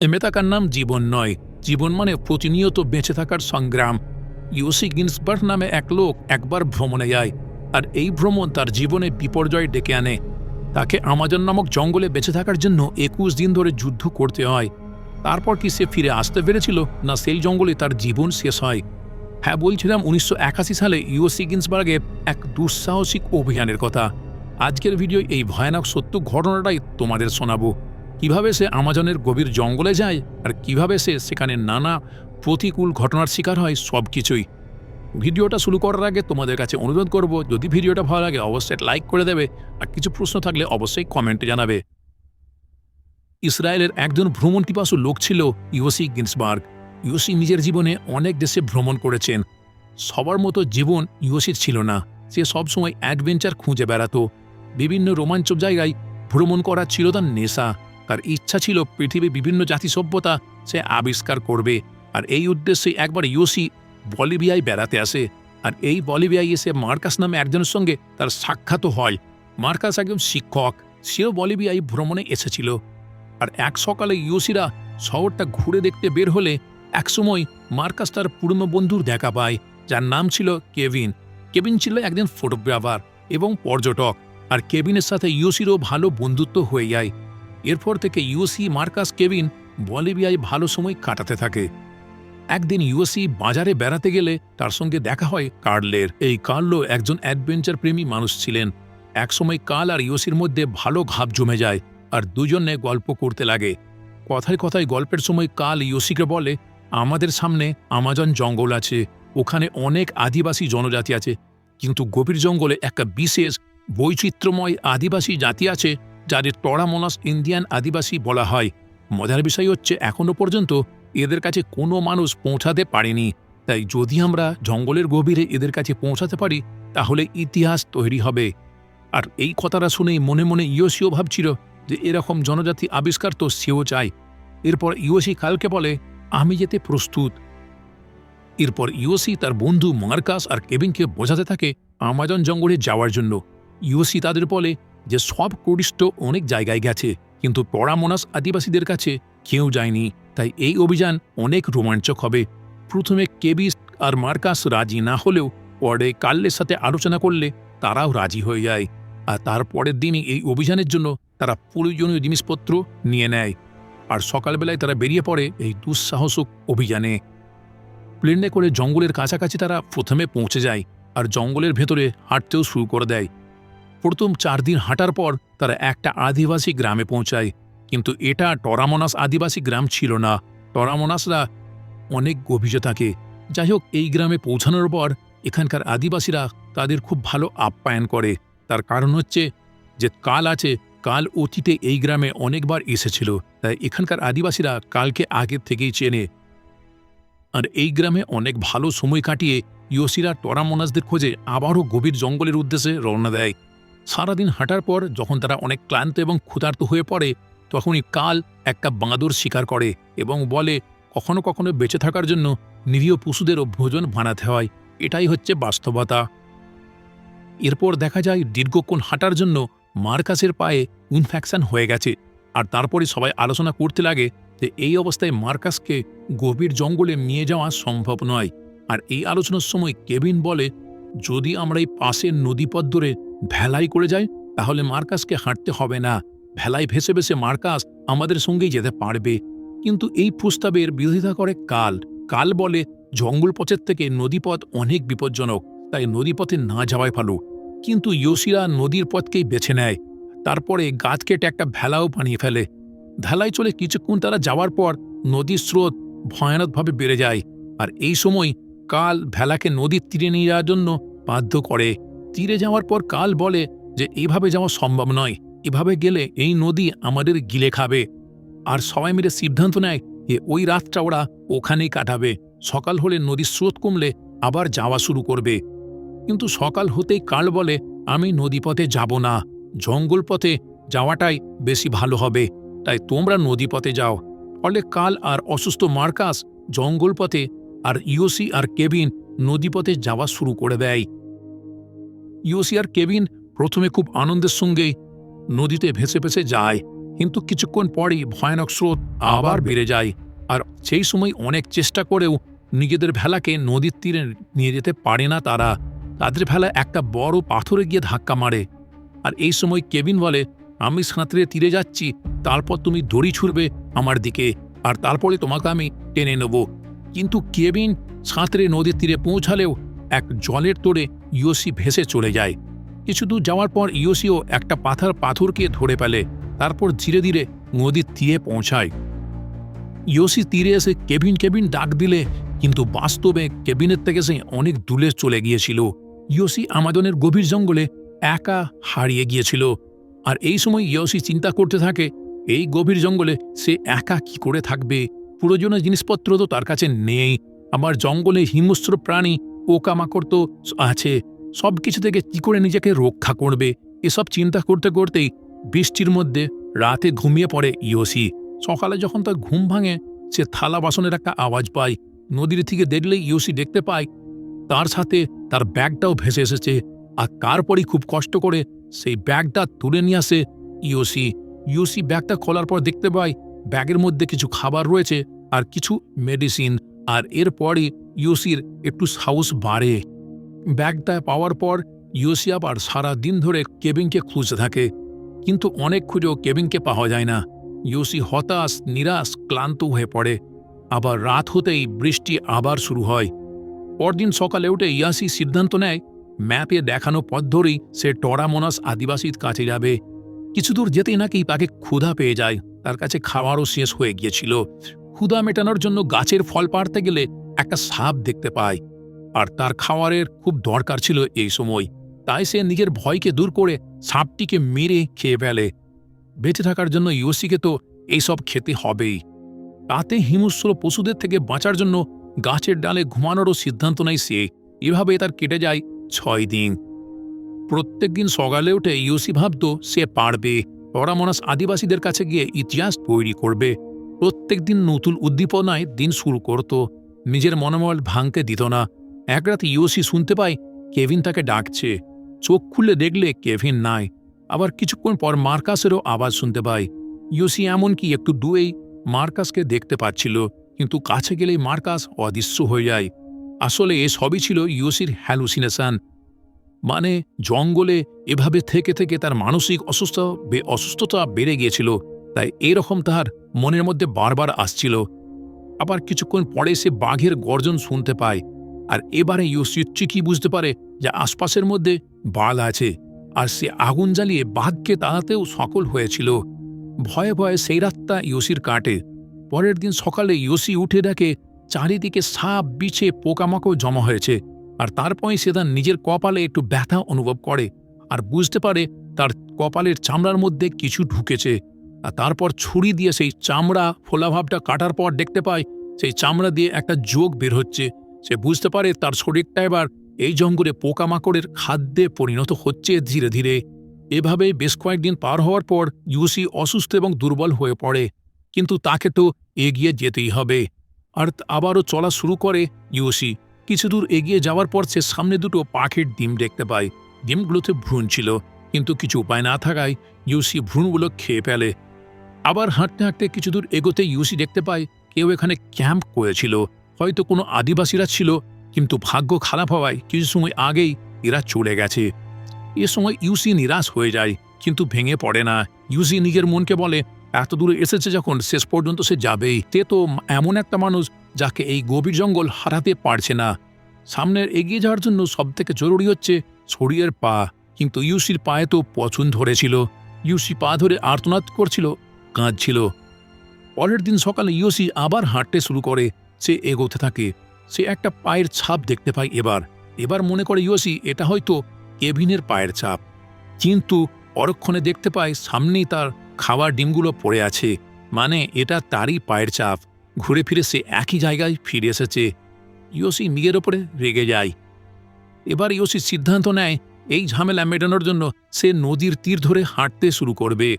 এমেতাকার নাম জীবন নয়। জীবন মানে প্রতিনিয়ত বেঁচে থাকার সংগ্রাম। ইউসি গিন্সবার্গ নামে এক লোক একবার ভ্রমণে যায়, আর এই ভ্রমণ তার জীবনে বিপর্যয় ডেকে আনে। তাকে আমাজন নামক জঙ্গলে বেঁচে থাকার জন্য একুশ দিন ধরে যুদ্ধ করতে হয়। তারপর কি সে ফিরে আসতে পেরেছিল, না সেই জঙ্গলে তার জীবন শেষ হয়? হ্যাঁ বলছিলাম উনিশশো একাশি সালে ইউসি গিন্সবার্গের এক দুঃসাহসিক অভিযানের কথা। আজকের ভিডিও এই ভয়ানক সত্য ঘটনাটাই তোমাদের শোনাবো। কীভাবে সে আমাজনের গভীর জঙ্গলে যায় আর কীভাবে সে সেখানে নানা প্রতিকূল ঘটনার শিকার হয়, সব কিছুই। ভিডিওটা শুরু করার আগে তোমাদের কাছে অনুরোধ করব, যদি ভিডিওটা ভালো লাগে অবশ্যই লাইক করে দেবে আর কিছু প্রশ্ন থাকলে অবশ্যই কমেন্টে জানাবে। ইসরায়েলের একজন ভ্রমণ পিপাসু লোক ছিল ইউসি গিন্সবার্গ। ইউসি নিজের জীবনে অনেক দেশে ভ্রমণ করেছেন। সবার মতো জীবন ইউসির ছিল না। সে সবসময় অ্যাডভেঞ্চার খুঁজে বেড়াতো। বিভিন্ন রোমাঞ্চক জায়গায় ভ্রমণ করা ছিল তার নেশা। তার ইচ্ছা ছিল পৃথিবীর বিভিন্ন জাতি সভ্যতা সে আবিষ্কার করবে। আর এই উদ্দেশ্যে একবার ইউসি বলিভিয়ায় বেড়াতে আসে। আর এই বলিভিয়ায় এসে মার্কাস নামে একজনের সঙ্গে তার সাক্ষাৎও হয়। মার্কাস একজন শিক্ষক, সেও বলিভিয়ায় ভ্রমণে এসেছিল। আর এক সকালে ইউসিরা শহরটা ঘুরে দেখতে বের হলে একসময় মার্কাস তার পুরনো বন্ধুর দেখা পায়, যার নাম ছিল কেভিন। কেভিন ছিল একজন ফটোগ্রাফার এবং পর্যটক। আর কেভিনের সাথে ইউসিরও ভালো বন্ধুত্ব হয়ে যায়। এরপর থেকে ইউসি মার্কাস কেভিন বলিভিয়ায় ভালো সময় কাটাতে থাকে। একদিন ইউসি বাজারে বেড়াতে গেলে তার সঙ্গে দেখা হয় কার্লের। এই কার্লো একজন অ্যাডভেঞ্চার প্রেমী মানুষ ছিলেন। একসময় কাল আর ইউসির মধ্যে ভালো ঘাপ জমে যায় আর দুজনে গল্প করতে লাগে। কথায় কথায় গল্পের সময় কাল ইউসিকে বলে, আমাদের সামনে আমাজন জঙ্গল আছে, ওখানে অনেক আদিবাসী জনজাতি আছে, কিন্তু গভীর জঙ্গলে একটা বিশেষ বৈচিত্র্যময় আদিবাসী জাতি আছে যাদের টরামোনাস ইন্ডিয়ান আদিবাসী বলা হয়। মজার বিষয় হচ্ছে এখনও পর্যন্ত এদের কাছে কোনো মানুষ পৌঁছাতে পারেনি। তাই যদি আমরা জঙ্গলের গভীরে এদের কাছে পৌঁছাতে পারি, তাহলে ইতিহাস তৈরি হবে। আর এই কথাটা শুনেই মনে মনে ইয়োসিও ভাবছিল যে, এরকম জনজাতি আবিষ্কার তো সেও চায়। এরপর ইয়োসি কালকে বলে, আমি যেতে প্রস্তুত। এরপর ইয়োসি তার বন্ধু মার্কাস আর কেবিনকে বোঝাতে থাকে, আমাজন জঙ্গলে যাওয়ার জন্য। ইয়োসি তাদের বলে যে সব টুরিস্ট অনেক জায়গায় গেছে, কিন্তু পরামনাস আদিবাসীদের কাছে কেউ যায়নি। তাই এই অভিযান অনেক রোমাঞ্চক হবে। প্রথমে কেবিস আর মার্কাস রাজি না হলেও পরে কাল্লের সাথে আলোচনা করলে তারাও রাজি হয়ে যায়। আর তারপরের দিনই এই অভিযানের জন্য তারা প্রয়োজনীয় জিনিসপত্র নিয়ে নেয়। আর সকালবেলায় তারা বেরিয়ে পড়ে এই দুঃসাহসক অভিযানে। প্লেনে করে জঙ্গলের কাছাকাছি তারা প্রথমে পৌঁছে যায় আর জঙ্গলের ভেতরে হাঁটতেও শুরু করে দেয়। প্রথম চার দিন হাঁটার পর তারা একটা আদিবাসী গ্রামে পৌঁছায়। কিন্তু এটা টরামনাস আদিবাসী গ্রাম ছিল না। টরামনাসরা অনেক গভীরে থাকে। যাই হোক, এই গ্রামে পৌঁছানোর পর এখানকার আদিবাসীরা তাদের খুব ভালো আপ্যায়ন করে। তার কারণ হচ্ছে যে কাল আছে, কাল অতীতে এই গ্রামে অনেকবার এসেছিল। তাই এখানকার আদিবাসীরা কালকে আগের থেকেই চেনে। আর এই গ্রামে অনেক ভালো সময় কাটিয়ে ইয়োসিরা টরামোনাসদের খোঁজে আবারও গভীর জঙ্গলের উদ্দেশ্যে রওনা দেয়। সারাদিন হাঁটার পর যখন তারা অনেক ক্লান্ত এবং ক্ষুধার্ত হয়ে পড়ে, তখনই কাল একটা বাঁদর শিকার করে এবং বলে, কখনো কখনো বেঁচে থাকার জন্য নিরীহ পশুদেরও ভোজন বানাতে হয়। এটাই হচ্ছে বাস্তবতা। এরপর দেখা যায় দীর্ঘক্ষণ হাঁটার জন্য মার্কাসের পায়ে ইনফেকশন হয়ে গেছে। আর তারপরে সবাই আলোচনা করতে লাগে যে এই অবস্থায় মার্কাসকে গভীর জঙ্গলে নিয়ে যাওয়া সম্ভব নয়। আর এই আলোচনার সময় কেবিন বলে, যদি আমরা এই পাশের নদীপথ ধরে ভেলাই করে যায়, তাহলে মার্কাসকে হাঁটতে হবে না। ভেলায় ভেসে ভেসে মার্কাস আমাদের সঙ্গেই যেতে পারবে। কিন্তু এই প্রস্তাবের বিরোধিতা করে কাল। কাল বলে জঙ্গল পথের থেকে নদীপথ অনেক বিপজ্জনক, তাই নদীপথে না যাওয়াই ভালো। কিন্তু ইয়োসিরা নদীর পথকেই বেছে নেয়। তারপরে গাছ কেটে একটা ভেলাও বানিয়ে ফেলে। ভেলায় চলে কিছুক্ষণ তারা যাওয়ার পর নদীর স্রোত ভয়ানকভাবে বেড়ে যায়। আর এই সময় কাল ভেলাকে নদীর তীরে নিয়ে যাওয়ার জন্য বাধ্য করে। তীরে যাওয়ার পর কাল বলে যে, এভাবে যাওয়া সম্ভব নয়। এভাবে গেলে এই নদী আমাদের গিলে খাবে। আর সবাই মিলে সিদ্ধান্ত নেয় যে, ওই রাতটা ওরা ওখানেই কাটাবে। সকাল হলে নদীর স্রোত কমলে আবার যাওয়া শুরু করবে। কিন্তু সকাল হতেই কাল বলে, আমি নদীপথে যাব না। জঙ্গল পথে যাওয়াটাই বেশি ভালো হবে। তাই তোমরা নদীপথে যাও। ফলে কাল আর অসুস্থ মার্কাস জঙ্গল পথে আর ইওসি আর কেবিন নদীপথে যাওয়া শুরু করে দেয়। ইওসি আর কেবিন প্রথমে খুব আনন্দের সঙ্গেই নদীতে ভেসে ভেসে যায়, কিন্তু কিছুক্ষণ পরেই ভয়ানক স্রোত আবার বেড়ে যায় আর সেই সময় অনেক চেষ্টা করেও নিজেদের ভেলাকে নদীর তীরে নিয়ে যেতে পারে না তারা। তাদের ভেলা একটা বড় পাথরে গিয়ে ধাক্কা মারে আর এই সময় কেবিন বলে, আমি সাঁতরে তীরে যাচ্ছি, তারপর তুমি দড়ি ছুড়বে আমার দিকে আর তারপরে তোমাকে আমি টেনে নেব। কিন্তু কেবিন সাঁতরে নদীর তীরে পৌঁছালেও এক জলের তোড়ে ইয়োসি ভেসে চলে যায়। কিছু দূর যাওয়ার পর ইয়োসিও একটা পাথার পাথরকে ধরে ফেলে, তারপর ধীরে ধীরে নদীর তীরে পৌঁছায়। ইয়োসি তীরে এসে কেবিন কেবিন ডাক দিলে, কিন্তু বাস্তবে কেবিনের থেকে সে অনেক দূরে চলে গিয়েছিল। ইয়োসি আমাজনের গভীর জঙ্গলে একা হারিয়ে গিয়েছিল। আর এই সময় ইয়োসি চিন্তা করতে থাকে, এই গভীর জঙ্গলে সে একা কি করে থাকবে? প্রয়োজনীয় জিনিসপত্র তো তার কাছে নেই। আমার জঙ্গলে হিংস্র প্রাণী পোকামাকড় তো আছে। সব কিছু থেকে কি করে নিজেকে রক্ষা করবে? এসব চিন্তা করতে করতেই বৃষ্টির মধ্যে রাতে ঘুমিয়ে পড়ে ইয়োসি সকালে যখন তার ঘুম ভাঙে, সে থালা বাসনের একটা আওয়াজ পায়। নদীর থেকে দেখলে ইয়োসি দেখতে পায়, তার সাথে তার ব্যাগটাও ভেসে এসেছে। আর তারপরই খুব কষ্ট করে সেই ব্যাগটা তুলে নিয়ে আসে ইয়োসি ইয়োসি ব্যাগটা খোলার পর দেখতে পায়, ব্যাগের মধ্যে কিছু খাবার রয়েছে আর কিছু মেডিসিন। আর এরপরই ইয়োসির একটু সাহস বাড়ে। ব্যাগটা পাওয়ার পর ইয়োসি আবার সারা দিন ধরে কেবিনকে খুঁজতে থাকে। কিন্তু অনেক খুঁজেও কেবিনকে পাওয়া যায় না। ইয়োসি হতাশ, নিরাশ, ক্লান্ত হয়ে পড়ে। আবার রাত হতেই বৃষ্টি আবার শুরু হয়। পরদিন সকালে উঠে ইয়াসি সিদ্ধান্ত নেয়, ম্যাপে দেখানো পথ ধরেই সে টরামোনাস আদিবাসীর কাছে যাবে। কিছু দূর যেতেই নাকি তাকে ক্ষুধা পেয়ে যায়। তার কাছে খাওয়ারও শেষ হয়ে গিয়েছিল। ক্ষুধা মেটানোর জন্য গাছের ফল পাড়তে গেলে একটা সাপ দেখতে পায় আর তার খাওয়ারের খুব দরকার ছিল এই সময়, তাই সে নিজের ভয়কে দূর করে সাপটিকে মেরে খেয়ে ফেলে। বেঁচে থাকার জন্য ইউসিকে তো এইসব খেতে হবেই। তাতে হিংস্র পশুদের থেকে বাঁচার জন্য গাছের ডালে ঘুমানোরও সিদ্ধান্ত নেয় সে। এভাবে তার কেটে যায় ছয় দিন। প্রত্যেকদিন সকালে উঠে ইউসি ভাবত সে পারবে। পরামনাস আদিবাসীদের কাছে গিয়ে ইতিহাস তৈরি করবে। প্রত্যেকদিন নতুন উদ্দীপনায় দিন শুরু করত। নিজের মনোবল ভাঙতে দিত না। এক রাত ইউসি শুনতে পায় কেভিন তাকে ডাকছে। চোখ খুলে দেখলে কেভিন নাই। আবার কিছুক্ষণ পর মার্কাসেরও আওয়াজ শুনতে পায়। ইউসি এমনকি একটু দূরেই মার্কাসকে দেখতে পাচ্ছিল, কিন্তু কাছে গেলেই মার্কাস অদৃশ্য হয়ে যায়। আসলে এ সবই ছিল ইউসির হ্যালুসিনেশন মানে জঙ্গলে এভাবে থেকে থেকে তার মানসিক অসুস্থ বে- অসুস্থতা বেড়ে গিয়েছিল, তাই এরকম তার মনের মধ্যে বারবার আসছিল। আবার কিছুক্ষণ পরে সে বাঘের গর্জন শুনতে পায়। আর এবারে ঠিকই বুঝতে পারে যে আশপাশের মধ্যে বাল আছে। আর সে আগুন জ্বালিয়ে বাঘকে তাড়াতেও সকল হয়েছিল। ভয়ে ভয়ে সেই রাতটা ইউসির কাটে। পরের দিন সকালে ইউসি উঠে ডাকে চারিদিকে সাপ, বিছে, পোকামাকড় জমা হয়েছে। আর তারপরে সে তার নিজের কপালে একটু ব্যথা অনুভব করে। আর বুঝতে পারে তার কপালের চামড়ার মধ্যে কিছু ঢুকেছে। আর তারপর ছুরি দিয়ে সেই চামড়া ফোলাভাবটা কাটার পর দেখতে পায় সেই চামড়া দিয়ে একটা যোগ বের হচ্ছে। সে বুঝতে পারে তার শরীরটা এবার এই জঙ্গলে পোকামাকড়ের খাদ্যে পরিণত হচ্ছে ধীরে ধীরে। এভাবে বেশ কয়েকদিন পার হওয়ার পর ইউসি অসুস্থ এবং দুর্বল হয়ে পড়ে। কিন্তু তাকে তো এগিয়ে যেতেই হবে। আর আবারও চলা শুরু করে ইউসি কিছু দূর এগিয়ে যাওয়ার পর সে সামনে দুটো পাখির ডিম দেখতে পায়। ডিমগুলোতে ভ্রূণ ছিল। কিন্তু কিছু উপায় না থাকায় ইউসি ভ্রূণগুলো খেয়ে ফেলে। আবার হাঁটতে হাঁটতে কিছু দূর এগোতে ইউসি দেখতে পায়, কেউ এখানে ক্যাম্প করেছিল, হয়তো কোনো আদিবাসীরা ছিল, কিন্তু ভাগ্য খারাপ হওয়ায় কিছু সময় আগেই এরা চলে গেছে। এ সময় ইউসি নিরাশ হয়ে যায়, কিন্তু ভেঙে পড়ে না। ইউসি নিজের মনকে বলে, এত দূরে এসেছে যখন, শেষ পর্যন্ত সে যাবেই। তে তো এমন একটা মানুষ যাকে এই গভীর জঙ্গল হারাতে পারছে না। সামনের এগিয়ে যাওয়ার জন্য সবথেকে জরুরি হচ্ছে শরীরের পা। কিন্তু ইউসির পায়ে তো পছন ধরেছিল। ইউসি পা ধরে আর্তনাদ করছিল কাঁদছিল। পরের দিন সকালে ইউসি আবার হাঁটতে শুরু করে। সে এগোতে থাকে। সে একটা পায়ের ছাপ দেখতে পায় এবার। এবার মনে করে ইউসি এটা হয়তো কেভিনের পায়ের ছাপ। কিন্তু পরক্ষণে দেখতে পায় সামনেই তার খাওয়ার ডিমগুলো পড়ে আছে। মানে এটা তারই পায়ের চাপ ঘুরে ফিরে সে একই জায়গায় ফিরে এসেছে। ইয়োসি নিজের ওপরে রেগে যায়। এবার ইয়োসি সিদ্ধান্ত নেয়, এই ঝামেলা মেটানোর জন্য সে নদীর তীর ধরে হাঁটতে শুরু করবে।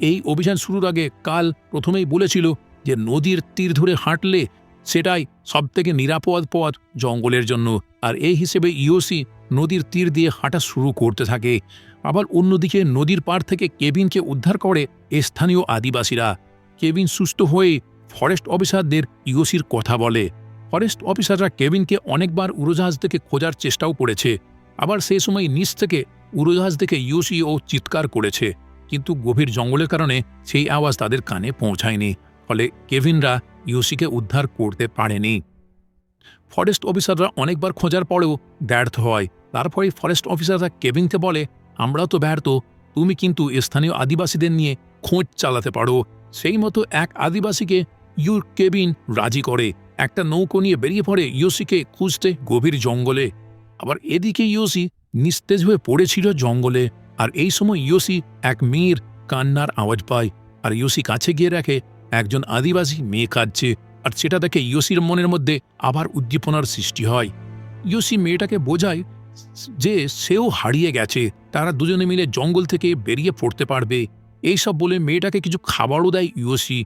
এই অভিযান শুরুর আগে কাল প্রথমেই বলেছিল যে নদীর তীর ধরে হাঁটলে সেটাই সবথেকে নিরাপদ পথ জঙ্গলের জন্য। আর এই হিসেবে ইওসি নদীর তীর দিয়ে হাঁটা শুরু করতে থাকে। আবার অন্যদিকে নদীর পার থেকে কেবিনকে উদ্ধার করে স্থানীয় আদিবাসীরা। কেবিন সুস্থ হয়ে ফরেস্ট অফিসারদের ইওসির কথা বলে। ফরেস্ট অফিসাররা কেবিনকে অনেকবার উড়োজাহাজ থেকে খোঁজার চেষ্টাও করেছে। আবার সেই সময় নিচ থেকে উড়োজাহাজ থেকে ইউসি ও চিৎকার করেছে। কিন্তু গভীর জঙ্গলের কারণে সেই আওয়াজ তাদের কানে পৌঁছায়নি, ফলে কেভিনরা ইউসিকে উদ্ধার করতে পারেনি। ফরেস্ট অফিসাররা অনেকবার খোঁজার পরেও ব্যর্থ হয়। তারপরে ফরেস্ট অফিসাররা কেভিনকে বলে আমরাও তো ব্যর্থ, তুমি কিন্তু স্থানীয় আদিবাসীদের নিয়ে খোঁজ চালাতে পারো। সেই মতো এক আদিবাসীকে ইউর কেবিন রাজি করে। একটা নৌকো নিয়ে বেরিয়ে পড়ে ইউসিকে খুঁজতে গভীর জঙ্গলে। আবার এদিকে ইউসি নিস্তেজ হয়ে পড়েছিল জঙ্গলে। আর এই সময় ইউসি এক মেয়ের কান্নার আওয়াজ পায়। আর ইউসি কাছে গিয়ে রাখে একজন আদিবাসী মেয়ে কাঁদছে, আর সেটা দেখে ইউসির মনের মধ্যে আবার উদ্দীপনার সৃষ্টি হয়। ইউসি মেয়েটাকে বোঝায় যে সেও হারিয়ে গেছে, তারা দুজনে মিলে জঙ্গল থেকে বেরিয়ে পড়তে পারবে। এইসব বলে মেয়েটাকে কিছু খাবারও দেয় ইউসি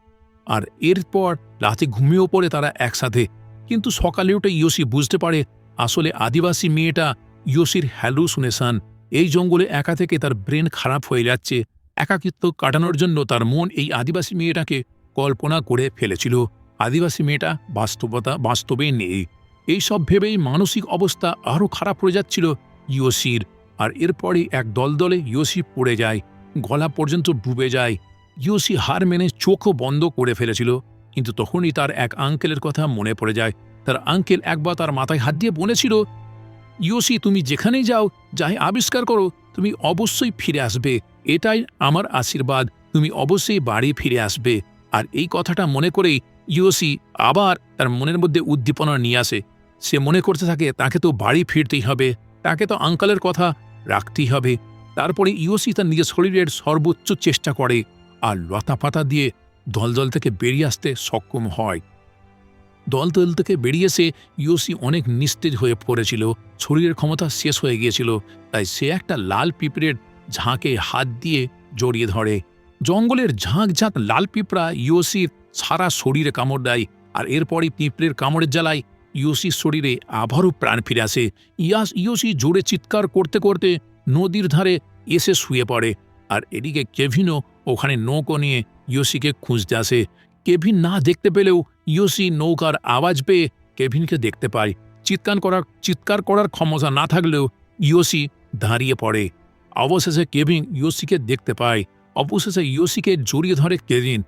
আর এরপর রাতে ঘুমিয়েও পড়ে তারা একসাথে। কিন্তু সকালে উঠে ইউসি বুঝতে পারে, আসলে আদিবাসী মেয়েটা ইয়োসির হ্যালুসিনেশন এই জঙ্গলে একা থেকে তার ব্রেন খারাপ হয়ে যাচ্ছে। একাকিত্ব কাটানোর জন্য তার মন এই আদিবাসী মেয়েটাকে কল্পনা করে ফেলেছিল। আদিবাসী মেয়েটা বাস্তবতা, বাস্তবে নেই। এই সব ভেবেই মানসিক অবস্থা আরও খারাপ হয়ে যাচ্ছিল ইয়োসির। আর এরপরই এক দলদলে ইয়োসি পড়ে যায়, গলা পর্যন্ত ডুবে যায়। ইয়োসি হার মেনে চোখও বন্ধ করে ফেলেছিল, কিন্তু তখনই তার এক আঙ্কেলের কথা মনে পড়ে যায়। তার আঙ্কেল একবার তার মাথায় হাত দিয়ে বলেছিল ইয়োসি, তুমি যেখানেই যাও যাই আবিষ্কার করো, তুমি অবশ্যই ফিরে আসবে। এটাই আমার আশীর্বাদ, তুমি অবশ্যই বাড়ি ফিরে আসবে। আর এই কথাটা মনে করেই ইয়োসি আবার তার মনের মধ্যে উদ্দীপনা নিয়ে আসে। সে মনে করতে থাকে, তাকে তো বাড়ি ফিরতেই হবে, তাকে তো আঙ্কালের কথা রাখতেই হবে। তারপরে ইয়োসি তার নিজের শরীরের সর্বোচ্চ চেষ্টা করে, আর লতা পাতা দিয়ে দলদল থেকে বেরিয়ে আসতে সক্ষম হয়। দলদল থেকে বেরিয়ে এসে ইয়োসি অনেক নিস্তেজ হয়ে পড়েছিল। শরীরের ক্ষমতা শেষ হয়ে গিয়েছিল, তাই সে একটা লাল পিঁপড়ের ঝাঁকে হাত দিয়ে জড়িয়ে ধরে। জঙ্গলের ঝাঁক ঝাঁক লাল পিঁপড়া ইয়োসির সারা শরীরে কামড় দেয়, আর এরপরই পিঁপড়ের কামড়ের জ্বালায় ইয়োসির শরীরে আবারও প্রাণ ফিরে আসে। ইয়াস, ইয়োসি জোরে চিৎকার করতে করতে নদীর ধারে এসে শুয়ে পড়ে, আর এদিকে কেভিনও ওখানে নৌকো নিয়ে ইয়োসিকে খুঁজতে আসে। কেভিন না দেখতে পেলেও ইয়োসি নৌকার আওয়াজ পেয়ে কেভিনকে দেখতে পায়। চিৎকার করার চিৎকার করার ক্ষমতা না থাকলেও ইয়োসি দাঁড়িয়ে পড়ে। অবশেষে কেভিন ইয়োসিকে দেখতে পায়। অবশেষে ইয়োসিকে জড়িয়ে ধরে কেভিন।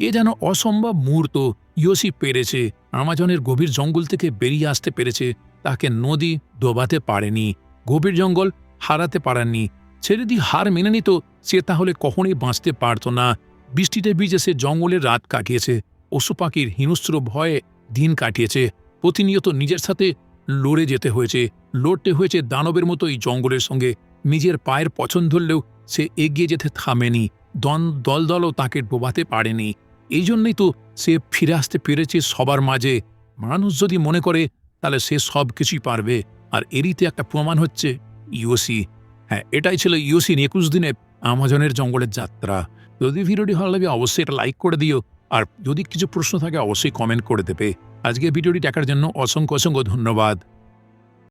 এ যেন অসম্ভব মুহূর্ত। ইয়োসি পেরেছে। আমাজনের গভীর জঙ্গল থেকে বেরিয়ে আসতে পেরেছে। তাকে নদী ডোবাতে পারেনি। গভীর জঙ্গল হারাতে পারেননি। ছেড়ে দিয়ে হার মেনে নিত, সে তাহলে কখনোই বাঁচতে পারত না। বৃষ্টিতে ভিজে সে জঙ্গলের রাত কাটিয়েছে। পশু পাখির হিংস্র ভয়ে দিন কাটিয়েছে। প্রতিনিয়ত নিজের সাথে লড়ে যেতে হয়েছে। লড়তে হয়েছে দানবের মতো এই জঙ্গলের সঙ্গে। নিজের পায়ের পছন্দ ধরলেও সে এগিয়ে যেতে থামেনি। দন, দলদলও তাকে ডোবাতে পারেনি। এই জন্যই তো সে ফিরে আসতে পেরেছে সবার মাঝে। মানুষ যদি মনে করে, তাহলে সে সব কিছুই পারবে। আর এরিতে একটা প্রমাণ হচ্ছে ইউসি হ্যাঁ এটাই ছিল ইউসির একুশ দিনে আমাজনের জঙ্গলের যাত্রা। যদি ভিডিওটি ভালো লাগে, অবশ্যই এটা লাইক করে দিও। আর যদি কিছু প্রশ্ন থাকে, অবশ্যই কমেন্ট করে দেবে। আজকে ভিডিওটি দেখার জন্য অসংখ্য অসংখ্য ধন্যবাদ।